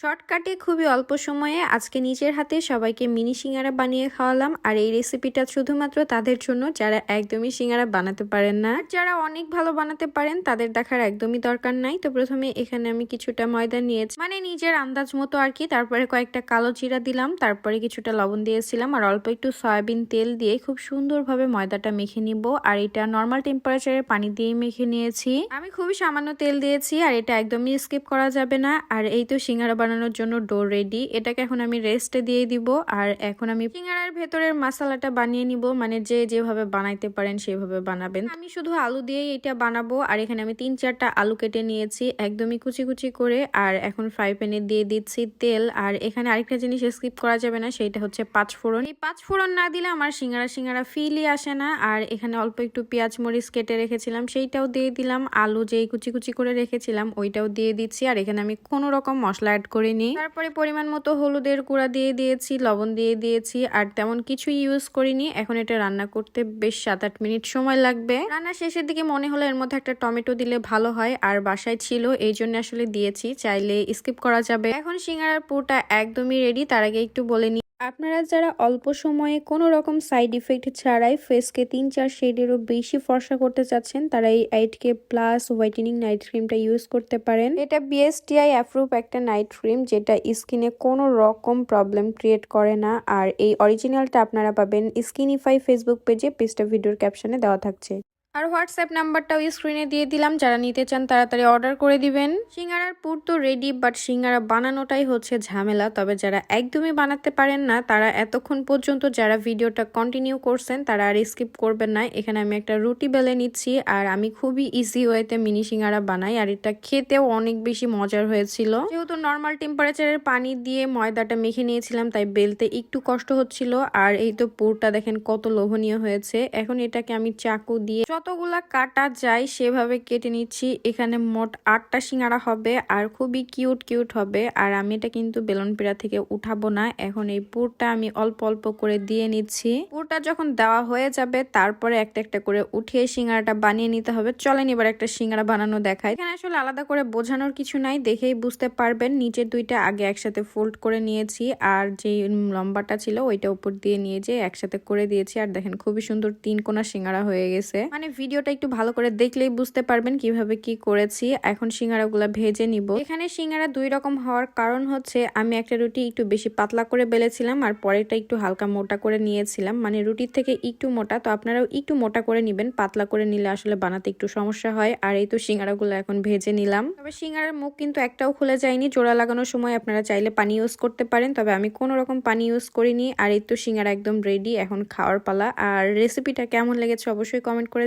শর্টকাটে খুবই অল্প সময়ে আজকে নিজের হাতে সবাইকে মিনি সিঙ্গারা বানিয়ে খাওয়ালাম। আর এই রেসিপিটা শুধুমাত্র তাদের জন্য যারা একদমই সিঙ্গারা বানাতে পারেন না। যারা অনেক ভালো বানাতে পারেন, তাদের দেখার একদমই দরকার নাই। তো প্রথমে এখানে আমি কিছুটা ময়দা নিয়েছি। মানে নিজের আন্দাজ মতো আর কি। তারপরে কয়েকটা কালো জিরা দিলাম। তারপরে কিছুটা লবণ দিয়েছিলাম। আর অল্প একটু সয়াবিন তেল দিয়ে খুব সুন্দরভাবে ময়দাটা মেখে নিব। আর এটা নর্মাল টেম্পারেচারে পানি দিয়ে মেখে নিয়েছি। আমি খুবই সামান্য তেল দিয়েছি। আর এটা একদমই স্কিপ করা যাবে না। আর এই তো সিঙ্গারা বানানোর জন্য ডো রেডি। এটাকে এখন আমি রেস্টে দিয়ে দিব আর এখন আমি সিঙ্গারার ভেতরের মশলাটা বানিয়ে নিব। মানে যে যেভাবে বানাইতে পারেন সেভাবে বানাবেন। আমি শুধু আলু দিয়েই এটা বানাবো। আর এখানে আমি তিন চারটা আলু কেটে নিয়েছি একদমই কুচি কুচি করে। আর এখন ফ্রাই প্যানে দিয়ে দিচ্ছি তেল। আর এখানে আরেকটা জিনিস স্কিপ করা যাবে না সেইটা হচ্ছে পাঁচ ফোড়ন। এই পাঁচ ফোড়ন না দিলে আমার সিঙ্গারা সিঙ্গারা ফিলই আসে না। আর এখানে অল্প একটু পেঁয়াজ মরিচ কেটে রেখেছিলাম, সেইটাও দিয়ে দিলাম। আলু যেই কুচি কুচি করে রেখেছিলাম, ওইটাও দিয়ে দিচ্ছি। আর এখানে আমি কোনো রকম মশলা অ্যাড করিনি। তারপরে পরিমাণ মতো হলুদের কুড়া দিয়ে দিয়েছি, লবণ দিয়ে দিয়েছি, আর তেমন কিছু ইউজ করিনি। এখন এটা রান্না করতে বেশ সাত আট মিনিট সময় লাগবে। রান্না শেষের দিকে মনে হলো এর মধ্যে একটা টমেটো দিলে ভালো হয়, আর বাসায় ছিল, এই জন্য আসলে দিয়েছি। চাইলে স্কিপ করা যাবে। এখন সিঙ্গারার পুরোটা একদমই রেডি তার আগে একটু বলে আপনারা যারা অল্প সময়ে কোনো রকম সাইড ইফেক্ট ছাড়াই ফেসকে তিন চার শেডেরও বেশি ফর্সা করতে চাচ্ছেন, তারা এই eight K plus whitening night ক্রিমটা ইউজ করতে পারেন। এটা বিএসটিআই অ্যাপ্রুভ একটা নাইট ক্রিম যেটা স্কিনে কোনো রকম প্রবলেম ক্রিয়েট করে না। আর এই অরিজিনালটা আপনারা পাবেন স্কিনিফাই ফেসবুক পেজে পেজটা ভিডিওর ক্যাপশনে দেওয়া থাকছে। আর হোয়াটসঅ্যাপ নাম্বারটাও স্ক্রিনে দিয়ে দিলাম, যারা নিতে চান তাড়াতাড়ি অর্ডার করে দিবেন। সিঙ্গারার পুর তো রেডি বাট সিঙ্গারা বানানোটাই হচ্ছে ঝামেলা। তবে যারা একদমই বানাতে পারেন না, তারা এতক্ষণ পর্যন্ত যারা ভিডিওটা কন্টিনিউ করছেন, তারা আর স্কিপ করবেন না। এখানে আমি একটা রুটি বেলে নিচ্ছি, আর আমি খুবই ইজি ওয়েতে মিনি সিঙ্গারা বানাই, আর এটা খেতেও অনেক বেশি মজার হয়েছিল। যেহেতু নর্মাল টেম্পারেচারের পানি দিয়ে ময়দাটা মেখে নিয়েছিলাম, তাই বেলতে একটু কষ্ট হচ্ছিল। আর এই তো পুরটা দেখেন কত লোভনীয় হয়েছে। এখন এটাকে আমি চাকু দিয়ে যতগুলা কাটা যায় সেভাবে কেটে নিচ্ছি। এখানে মোট আটটা সিঙ্গারা হবে আর খুবই কিউট কিউট হবে। আর আমি এটা কিন্তু বেলন পিড়া থেকে উঠাবো না। এখন এই পুরটা আমি অল্প অল্প করে দিয়ে নিচ্ছি। পুরটা যখন দেওয়া হয়ে যাবে, তারপরে একটা একটা করে উঠিয়ে সিঙ্গারাটা বানিয়ে নিতে হবে। চলেন এবার একটা সিঙ্গারা বানানো দেখায় এখানে আসলে আলাদা করে বোঝানোর কিছু নাই, দেখেই বুঝতে পারবেন। নিচের দুইটা আগে একসাথে ফোল্ড করে নিয়েছি। আর যে লম্বাটা ছিল, ওইটা উপর দিয়ে নিয়ে যে একসাথে করে দিয়েছি। আর দেখেন, খুবই সুন্দর তিন কোনা সিঙ্গারা হয়ে গেছে। মানে ভিডিওটা একটু ভালো করে দেখলেই বুঝতে পারবেন কীভাবে কি করেছি। এখন সিঙ্গারাগুলো ভেজে নিব। এখানে সিঙ্গারা দুই রকম হওয়ার কারণ হচ্ছে, আমি একটা রুটি একটু বেশি পাতলা করে বেলেছিলাম আর পরেরটা একটু হালকা মোটা করে নিয়েছিলাম। মানে রুটির থেকে একটু মোটা, তো আপনারাও একটু মোটা করে নিবেন। পাতলা করে নিলে আসলে বানাতে একটু সমস্যা হয়। আর এই তো সিঙ্গারাগুলো এখন ভেজে নিলাম। তবে সিঙ্গারার মুখ কিন্তু একটাও খুলে যায়নি। জোড়া লাগানোর সময় আপনারা চাইলে পানি ইউজ করতে পারেন, তবে আমি কোনো রকম পানি ইউজ করিনি। আর এই তো সিঙ্গারা একদম রেডি, এখন খাওয়ার পালা। আর রেসিপিটা কেমন লেগেছে অবশ্যই কমেন্ট করে